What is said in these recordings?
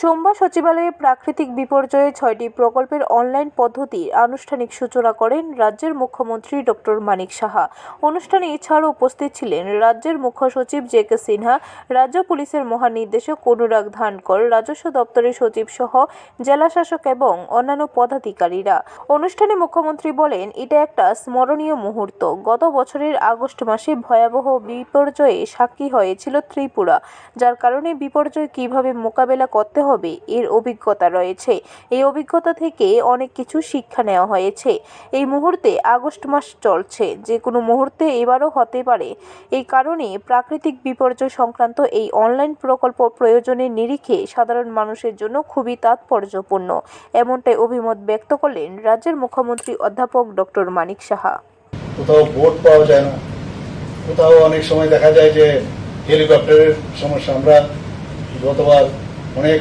সোমবার সচিবালয়ে প্রাকৃতিক বিপর্যয়ে ছয়টি প্রকল্পের অনলাইন পদ্ধতির আনুষ্ঠানিক সূচনা করেন রাজ্যের মুখ্যমন্ত্রী ডক্টর মানিক সাহা। অনুষ্ঠানে এছাড়াও উপস্থিত ছিলেন রাজ্যের মুখ্য সচিব জে কে সিনহা, রাজ্য পুলিশের মহানির্দেশক অনুরাগ ধানকর, রাজস্ব দপ্তরের সচিব সহ জেলা শাসক এবং অন্যান্য পদাধিকারীরা। অনুষ্ঠানে মুখ্যমন্ত্রী বলেন, এটা একটা স্মরণীয় মুহূর্ত। গত বছরের আগস্ট মাসে ভয়াবহ বিপর্যয়ে সাক্ষী হয়েছিল ত্রিপুরা, যার কারণে বিপর্যয় কীভাবে মোকাবেলা করতে হবে, এর অভিজ্ঞতা রয়েছে। এই অভিজ্ঞতা থেকে অনেক কিছু শিক্ষা নেওয়া হয়েছে। এই মুহূর্তে আগস্ট মাস চলছে, যে কোনো মুহূর্তে এবারও হতে পারে। এই কারণে প্রাকৃতিক বিপর্যয় সংক্রান্ত এই অনলাইন প্রকল্প প্রয়োজনের নিরিখে সাধারণ মানুষের জন্য খুবই তাৎপর্যপূর্ণ, এমনটাই অভিমত ব্যক্ত করলেন রাজ্যের মুখ্যমন্ত্রী অধ্যাপক ডক্টর মানিক সাহা। কোথাও বোট পাওয়া যায় না। কোথাও অনেক সময় দেখা যায় যে হেলিকপ্টারের সমস্যা। আমরা গতবার অনেক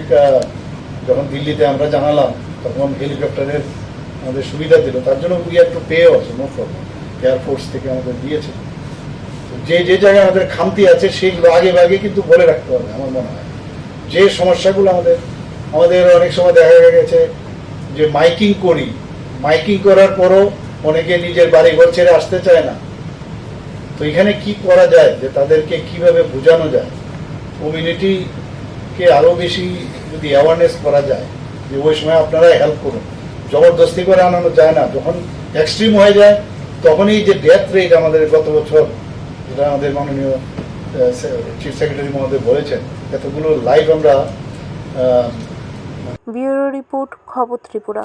যখন দিল্লিতে আমরা জানালাম, তখন হেলিকপ্টারের আমাদের সুবিধা দিল। তার জন্য we have to pay also no problem air force থেকে আমাদের দিয়েছে। যে যে জায়গায় আমাদের খামতি আছে সেগুলো আগে আগে কিন্তু বলে রাখতে হবে, আমার মনে হয়। যে সমস্যাগুলো আমাদের আমাদের অনেক সময় দেখা গেছে যে মাইকিং করি। মাইকিং করার পরও অনেকে নিজের বাড়ি ঘর ছেড়ে আসতে চায় না। তো এখানে কি করা যায়? যে তাদেরকে কীভাবে বোঝানো যায়? কমিউনিটিকে আরও বেশি যদি অ্যাওয়ারনেস করা যায়, যে ওই সময় আপনারা হেল্প করুন। জবরদস্তি করে আনানো যায় না। যখন এক্সট্রিম হয়ে যায়, তখনই যে ডেথ রেট আমাদের গত বছর, যেটা আমাদের মাননীয় চিফ সেক্রেটারি মহোদয় বলেছেন, এতগুলো লাইভ আমরা ব্যুরো রিপোর্ট, খবর ত্রিপুরা।